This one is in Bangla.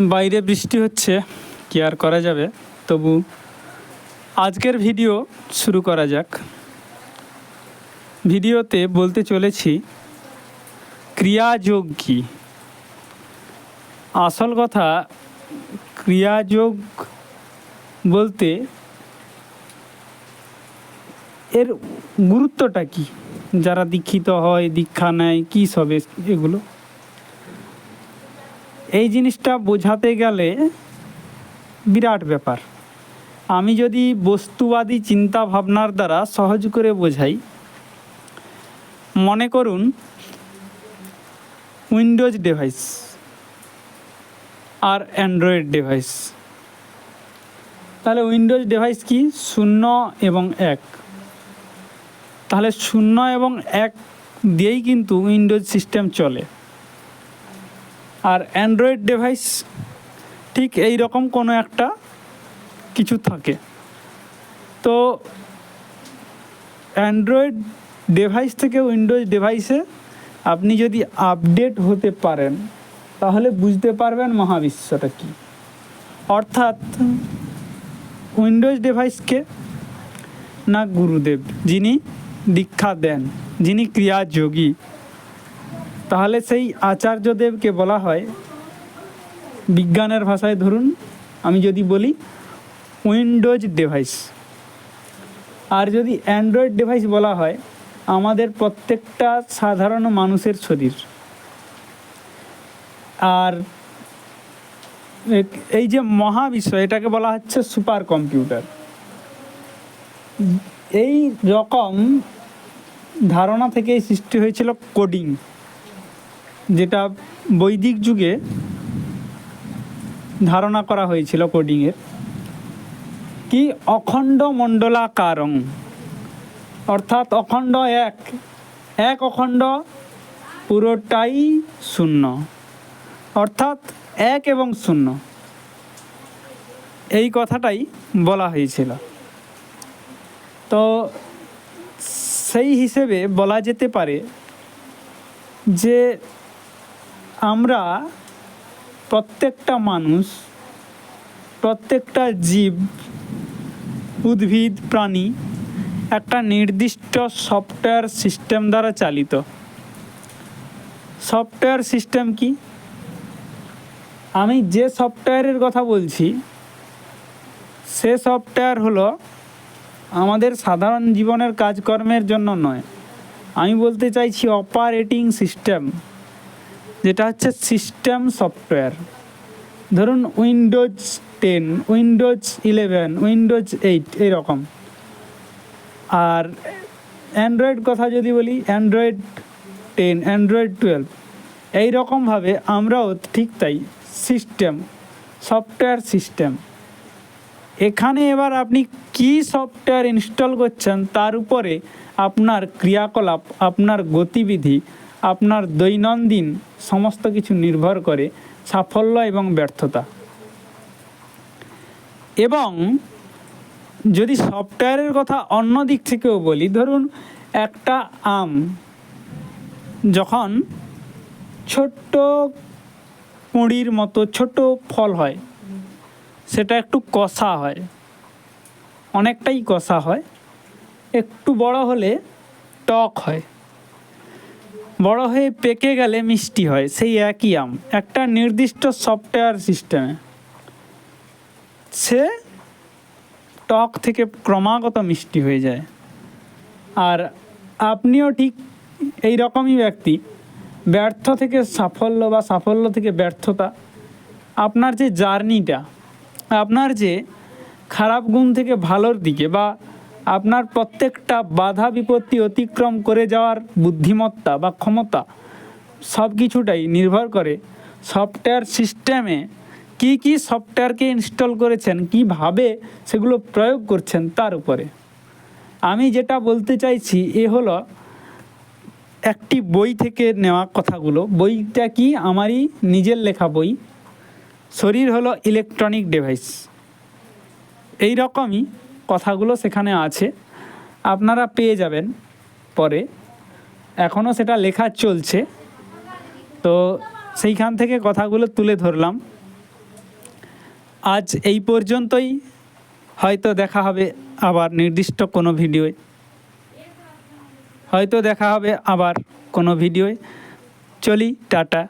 বাইরে বৃষ্টি হচ্ছে, কি আর করা যাবে? তবু আজকের ভিডিও শুরু করা যাক। ভিডিওতে বলতে চলেছি, ক্রিয়াযোগ কি? আসল কথা, ক্রিয়াযোগ বলতে এর গুরুত্বটা কি? যারা দীক্ষিত হয়, দীক্ষা নেয়, কী সবে এগুলো? এই জিনিসটা বোঝাতে গেলে বিরাট ব্যাপার। আমি যদি বস্তুবাদী চিন্তা ভাবনার দ্বারা সহজ করে বোঝাই, মনে করুন উইন্ডোজ ডিভাইস আর অ্যান্ড্রয়েড ডিভাইস। তাহলে উইন্ডোজ ডিভাইস কি? শূন্য এবং এক। তাহলে শূন্য এবং এক দিয়েই কিন্তু উইন্ডোজ সিস্টেম চলে। আর অ্যান্ড্রয়েড ডিভাইস ঠিক এই রকম কোনো একটা কিছু থাকে। তো অ্যান্ড্রয়েড ডিভাইস থেকে উইন্ডোজ ডিভাইসে আপনি যদি আপডেট হতে পারেন, তাহলে বুঝতে পারবেন মহাবিশ্বটা কি। অর্থাৎ উইন্ডোজ ডিভাইসকে না গুরুদেব, যিনি দীক্ষা দেন, যিনি ক্রিয়াযোগী তাহলে সেই আচার্যদেবকে বলা হয়, বিজ্ঞানের ভাষায় ধরুন, আমি যদি বলি, উইন্ডোজ ডিভাইস। আর যদি অ্যান্ড্রয়েড ডিভাইস বলা হয়, আমাদের প্রত্যেকটা সাধারণ মানুষের শরীর। আর এই যে মহাবিশ্ব, এটাকে বলা হচ্ছে সুপার কম্পিউটার এই রকম ধারণা থেকেই সৃষ্টি হয়েছিল কোডিং। যেটা বৈদিক যুগে ধারণা করা হয়েছিল কোডিংয়ের, কি অখণ্ড মণ্ডলাকারং, অর্থাৎ অখণ্ড এক এক অখণ্ড পুরোটাই শূন্য, অর্থাৎ এক এবং শূন্য। এই কথাটাই বলা হয়েছিল। তো সেই হিসেবে বলা যেতে পারে যে আমরা প্রত্যেকটা মানুষ, প্রত্যেকটা জীব, উদ্ভিদ, প্রাণী একটা নির্দিষ্ট সফটওয়্যার সিস্টেম দ্বারা চালিত। সফটওয়্যার সিস্টেম কি? আমি যে সফটওয়্যারের কথা বলছি, সে সফটওয়্যার হলো আমাদের সাধারণ জীবনের কাজকর্মের জন্য নয়। আমি বলতে চাইছি অপারেটিং সিস্টেম যেটা হচ্ছে সিস্টেম সফটওয়্যার ধরুন Windows ten Windows eleven Windows eight এইরকম আর অ্যান্ড্রয়েড কথা যদি বলি অ্যান্ড্রয়েড টেন অ্যান্ড্রয়েড টুয়েলভ এইরকমভাবে আমরাও ঠিক তাই সিস্টেম সফটওয়্যার সিস্টেম এখানে এবার আপনি কি সফটওয়্যার ইনস্টল করছেন, তার উপরে আপনার ক্রিয়াকলাপ, আপনার গতিবিধি, আপনার দৈনন্দিন সমস্ত কিছু নির্ভর করে সাফল্য এবং ব্যর্থতা। এবং যদি সফটওয়্যারের কথা অন্য দিক থেকেও বলি, ধরুন একটা আম যখন ছোট্ট কুঁড়ির মতো ছোট ফল হয়, সেটা একটু কষা হয়, অনেকটাই কষা হয়, একটু বড় হলে টক হয়। বড় হয়ে পেকে গেলে মিষ্টি হয়, সেই একই আম। একটা নির্দিষ্ট সফটওয়্যার সিস্টেমে সে টক থেকে ক্রমাগত মিষ্টি হয়ে যায়। আর আপনিও ঠিক এই রকমই ব্যক্তি। ব্যর্থ থেকে সাফল্য বা সাফল্য থেকে ব্যর্থতা, আপনার যে জার্নিটা, আপনার যে খারাপ গুণ থেকে ভালোর দিকে বা আপনার প্রত্যেকটা বাধা বিপত্তি অতিক্রম করে যাওয়ার বুদ্ধিমত্তা বা ক্ষমতা সব কিছুটাই নির্ভর করে সফটওয়্যার সিস্টেমে কি কি সফটওয়্যারকে ইনস্টল করেছেন, কীভাবে সেগুলো প্রয়োগ করছেন তার উপরে। আমি যেটা বলতে চাইছি এ হলো একটি বই থেকে নেওয়া কথাগুলো। বইটা কি আমারই নিজের লেখা বই? শরীর হলো ইলেকট্রনিক ডিভাইস এই রকমই কথাগুলো সেখানে আছে। আপনারা পেয়ে যাবেন পরে। এখনও সেটা লেখা চলছে। তো সেইখান থেকে কথাগুলো তুলে ধরলাম। আজ এই পর্যন্তই। হয়তো দেখা হবে আবার নির্দিষ্ট কোনো ভিডিওয়। হয়তো দেখা হবে আবার কোনো ভিডিওয়। চলি, টাটা।